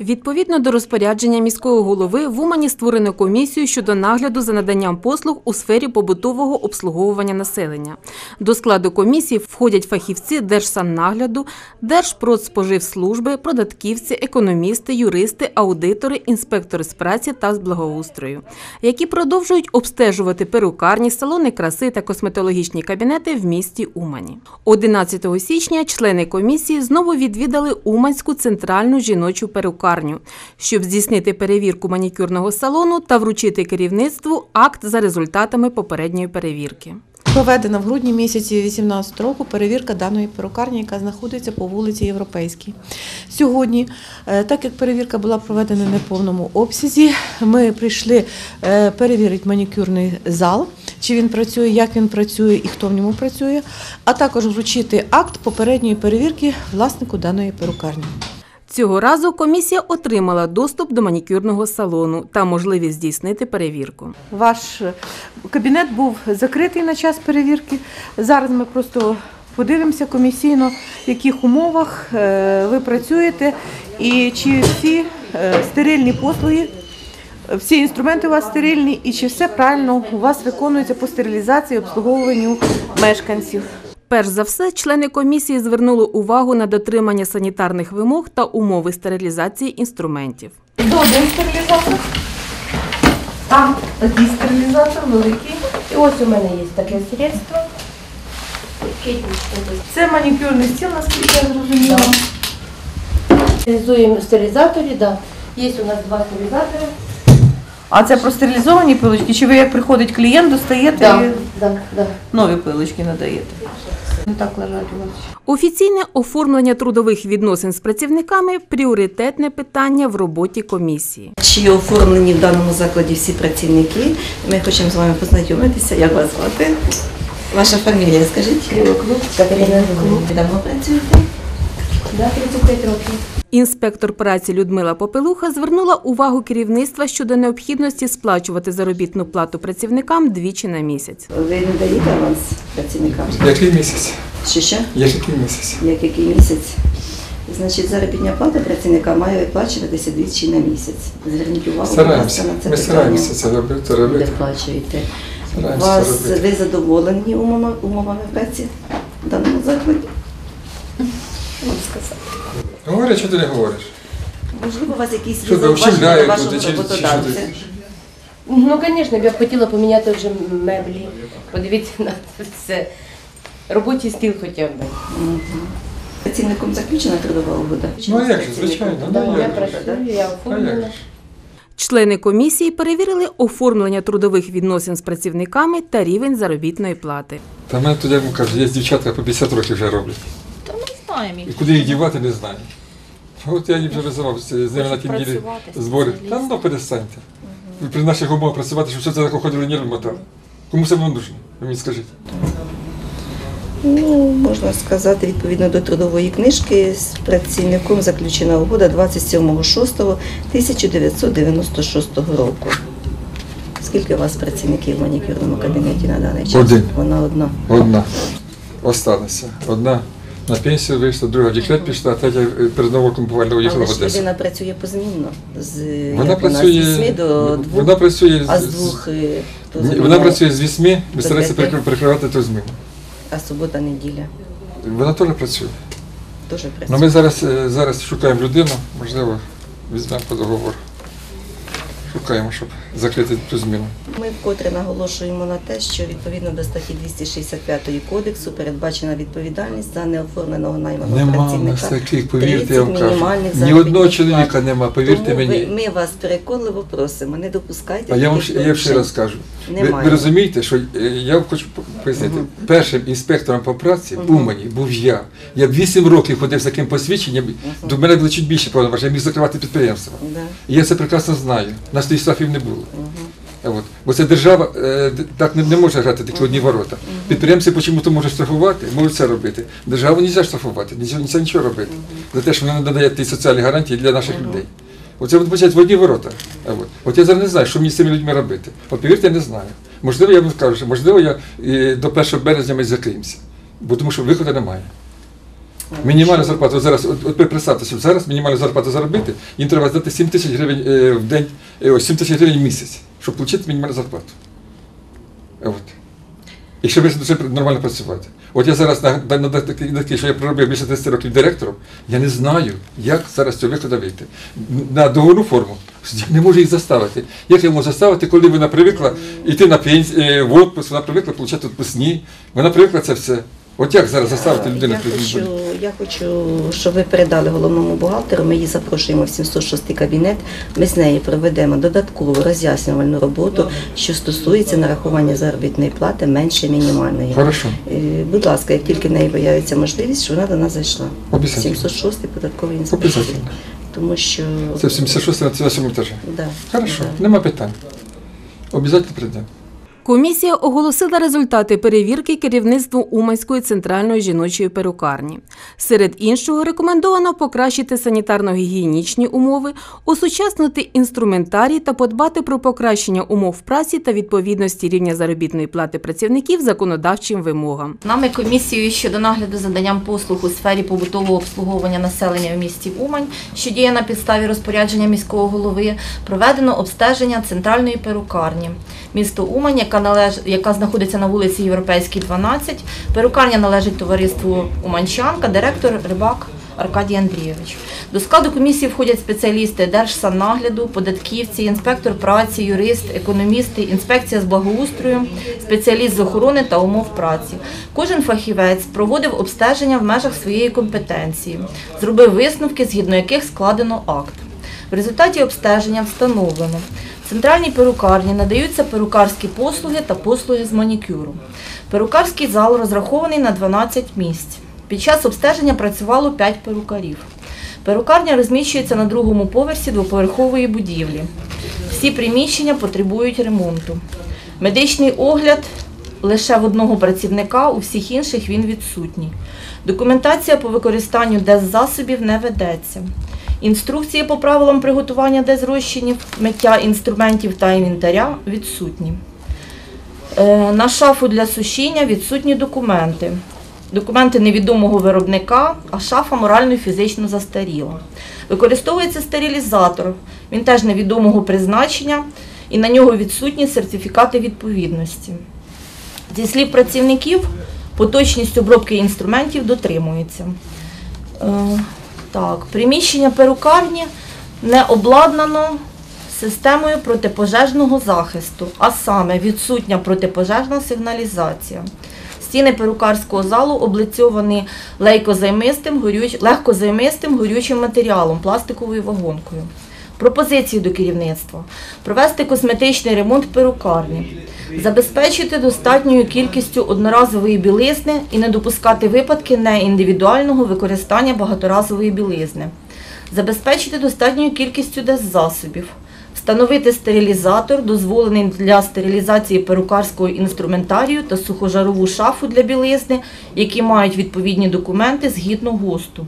Відповідно до розпорядження міського голови в Умані створено комісію щодо нагляду за наданням послуг у сфері побутового обслуговування населення. До складу комісії входять фахівці Держсаннагляду, Держпродспоживслужби, податківці, економісти, юристи, аудитори, інспектори з праці та з благоустрою, які продовжують обстежувати перукарні, салони краси та косметологічні кабінети в місті Умані. 11 січня члени комісії знову відвідали Уманську центральну жіночу перукарню, щоб здійснити перевірку манікюрного салону та вручити керівництву акт за результатами попередньої перевірки. Проведена в грудні місяці 2018 року перевірка даної перукарні, яка знаходиться по вулиці Європейській. Сьогодні, е, так як перевірка була проведена в неповному обсязі, ми прийшли е, перевірити манікюрний зал, чи він працює, як він працює і хто в ньому працює, а також вручити акт попередньої перевірки власнику даної перукарні. Цього разу комісія отримала доступ до манікюрного салону та можливість здійснити перевірку. Ваш е, кабінет був закритий на час перевірки. Зараз ми просто подивимося комісійно, в яких умовах е, ви працюєте і чи всі е, стерильні послуги, всі інструменти у вас стерильні, і чи все правильно у вас виконується по стерилізації і обслуговуванню мешканців. Перш за все, члени комісії звернули увагу на дотримання санітарних вимог та умови стерилізації інструментів. До один стерилізатор. Там такий стерилізатор великий. І ось у мене є таке средство. Це манікюрний стіл, наскільки я зрозуміла. Реалізуємо стерилізаторі, да. Є у нас два стерилізатори. А це простерилізовані пилочки? Чи ви як приходить клієнт, достаєте Да, і да, да. нові пилочки надаєте? Не так лежать у вас. Офіційне оформлення трудових відносин з працівниками пріоритетне питання в роботі комісії. Чи оформлені в даному закладі всі працівники? Ми хочемо з вами познайомитися. Як вас звати? Ваша фамілія, скажіть? Катерина. Давно працюєте? Да, 35 років. Інспектор праці Людмила Попелуха звернула увагу керівництва щодо необхідності сплачувати заробітну плату працівникам двічі на місяць. Ви не даєте аванс працівникам? Який місяць? Чи ще? Який місяць? Як який місяць? Значить, заробітня плата працівника має виплачуватися двічі на місяць. Зверніть увагу, Стараємося. на це Ми стараємося це робити, робити. виплачуєте. Стараємося Вас робити. ви задоволені умовами, умовами праці в даному закладі? Що сказати? Говорять, що ти не говориш. Можливо, у вас якісь Що є зауваження до ущемляє вашого туди, чи, чи що роботодавця? ти? Ну, звісно, я б хотіла поміняти вже меблі. Подивіться на це все. Робочий стіл хоча б. Працівником заключена трудова угода? Ну, а як же, звичайно, ну, як я же. працюю, я А як оформлена. же? Члени комісії перевірили оформлення трудових відносин з працівниками та рівень заробітної плати. Та мене тут, я вам кажу, є дівчатка по 50 років вже роблять. Знаємо їх. І куди їх дівати, не знаю. От я їм вже визивав з ними на неділі збори. Та ну перестаньте. Ви при наших умовах працювати, щоб все це тако ходили мотали. Кому це воно нужно? Ви мені скажіть. Ну, можна сказати, відповідно до трудової книжки з працівником заключена угода 27.06.1996 року. Скільки у вас працівників в манікюрному кабінеті на даний час? Один. Вона одна. Одна. Осталася. Одна на пенсію вийшла, друга в декрет пішла, а третя перед новим роком буквально уїхала в Одесу. людина працює позмінно. З, Вона як у нас, з працює, 8 до 2, вона працює, а з з- двох е, хто Ні, Вона працює з 8, ми стараємося п'яти. перекри- перекривати ту зміну. А субота, неділя Вона теж працює. теж Ну працює. ми зараз, е, зараз шукаємо людину, можливо, візьмемо по договору. Шукаємо, щоб закрити ту зміну. Ми вкотре наголошуємо на те, що відповідно до статті 265 кодексу передбачена відповідальність за неоформленого найманого Нема працівника. нас таких, повірте, я вам кажу. Ні одного чоловіка нема, повірте Тому мені. Ви, ми вас переконливо просимо, не допускайте. А я вам ще- я ще раз кажу. Ви, ви розумієте, що е, я хочу по- пояснити, першим інспектором по праці в Умані був я. Я б 8 років ходив з таким посвідченням, до мене було чуть більше повноважень, я міг закривати підприємство. Да. І я це прекрасно знаю. У нас тоді штрафів не було. От. Бо це держава е, так не, не може грати такі одні ворота. Підприємці чому-то можуть штрафувати, можуть це робити. Державу не можна штрафувати, нічого, нічого, нічого робити. За те, що вона не надає ті соціальні гарантії для наших людей. Оце виходить в одні ворота. От. От я зараз не знаю, що мені з цими людьми робити. От повірте, я не знаю. Можливо, я вам скажу, що можливо, я е, до 1 березня ми закриємося. Бо тому що виходу немає. Мінімальну зарплату. От зараз, от, от представте, щоб зараз мінімальну зарплату заробити, їм треба здати 7 тисяч гривень е, в день, е, ось 7 тисяч гривень в місяць, щоб отримати мінімальну зарплату. От. І щоб ще нормально працювати. От я зараз на, на, на, такі- на такі, що я проробив більше 10 років директором, я не знаю, як зараз з цього виходу вийти. На договорну форму. Я не можу їх заставити. Як я можу заставити, коли вона привикла йти на пенсію, в отпуск, вона привикла отримати відпускні, вона привикла це все. От як зараз заставити людину? Я хочу, я хочу, щоб ви передали головному бухгалтеру. Ми її запрошуємо в 706 кабінет. Ми з нею проведемо додаткову роз'яснювальну роботу, що стосується нарахування заробітної плати менше мінімальної. Хорошо. Е, Будь ласка, як тільки в неї появиться можливість, щоб вона до нас зайшла. Обов'язково. 706 податковий інспектор. Тому що Це в 76 на 37 етажі. да, Хорошо, да. нема питань. Обов'язково прийдемо. Комісія оголосила результати перевірки керівництву Уманської центральної жіночої перукарні. Серед іншого рекомендовано покращити санітарно-гігієнічні умови, осучаснити інструментарій та подбати про покращення умов праці та відповідності рівня заробітної плати працівників законодавчим вимогам. Нами комісією щодо нагляду за наданням послуг у сфері побутового обслуговування населення в місті Умань, що діє на підставі розпорядження міського голови, проведено обстеження центральної перукарні. Місто Умань, яка належ... яка знаходиться на вулиці Європейській, 12. Перукарня належить товариству Уманчанка, директор Рибак Аркадій Андрійович. До складу комісії входять спеціалісти Держсаннагляду, податківці, інспектор праці, юрист, економісти, інспекція з благоустрою, спеціаліст з охорони та умов праці. Кожен фахівець проводив обстеження в межах своєї компетенції, зробив висновки, згідно яких складено акт. В результаті обстеження встановлено. Центральній перукарні надаються перукарські послуги та послуги з манікюру. Перукарський зал розрахований на 12 місць. Під час обстеження працювало 5 перукарів. Перукарня розміщується на другому поверсі двоповерхової будівлі. Всі приміщення потребують ремонту. Медичний огляд лише в одного працівника, у всіх інших він відсутній. Документація по використанню деззасобів не ведеться. Інструкції по правилам приготування дезрозчинів, миття інструментів та інвентаря відсутні. Е, На шафу для сушіння відсутні документи. Документи невідомого виробника, а шафа морально і фізично застаріла. Використовується стерилізатор, він теж невідомого призначення, і на нього відсутні сертифікати відповідності. Зі слів працівників, поточність обробки інструментів дотримується. Так, приміщення перукарні не обладнано системою протипожежного захисту, а саме відсутня протипожежна сигналізація. Стіни перукарського залу облицьовані лейкозаймистим, горюч... легкозаймистим горючим матеріалом, пластиковою вагонкою. Пропозиції до керівництва: провести косметичний ремонт перукарні, забезпечити достатньою кількістю одноразової білизни і не допускати випадки неіндивідуального використання багаторазової білизни, забезпечити достатньою кількістю деззасобів, встановити стерилізатор, дозволений для стерилізації перукарського інструментарію та сухожарову шафу для білизни, які мають відповідні документи згідно ГОСТу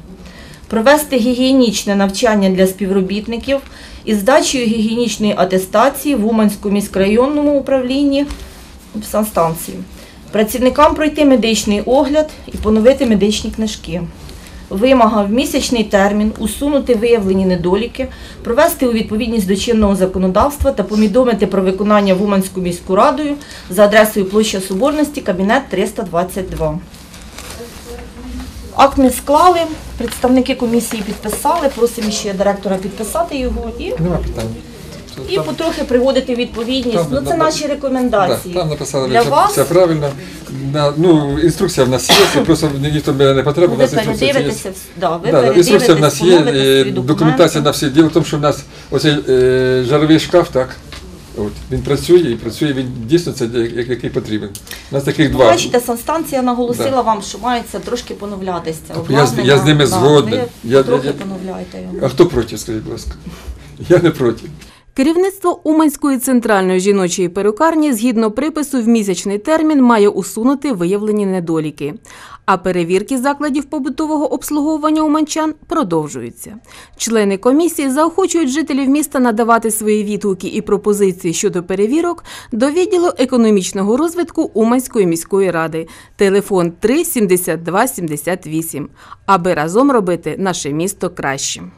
провести гігієнічне навчання для співробітників із здачею гігієнічної атестації в Уманському міськрайонному управлінні санстанції. Працівникам пройти медичний огляд і поновити медичні книжки. Вимога в місячний термін усунути виявлені недоліки, провести у відповідність до чинного законодавства та повідомити про виконання в Уманську міську радою за адресою площа Соборності, кабінет 322. Акт ми склали, представники комісії підписали, просимо ще директора підписати його і, Нема питань. і Там- потрохи приводити відповідність. Там Ну це набагато- наші рекомендації. Да, там написали Для все, вас все правильно. На, ну, інструкція в нас є, це просто ніхто мене не потрібен, у ви нас інструкція є. передивитеся, да, ви Да, да, інструкція в нас є, поновите е, свої документація на всі. Діло в тому, що в нас оцей е, жаровий шкаф, так, от, він працює і працює, він дійсно це як- який потрібен. У нас таких Ну, два. Бачите, санстанція наголосила Да. вам, що мається трошки поновлятися. Я я з ними ними згоден. Я- трохи я- поновляйте його. А хто проти, скажіть, будь ласка? Я не проти. Керівництво Уманської центральної жіночої перукарні згідно припису в місячний термін має усунути виявлені недоліки. А перевірки закладів побутового обслуговування уманчан продовжуються. Члени комісії заохочують жителів міста надавати свої відгуки і пропозиції щодо перевірок до відділу економічного розвитку Уманської міської ради. Телефон 3 72 78, аби разом робити наше місто кращим.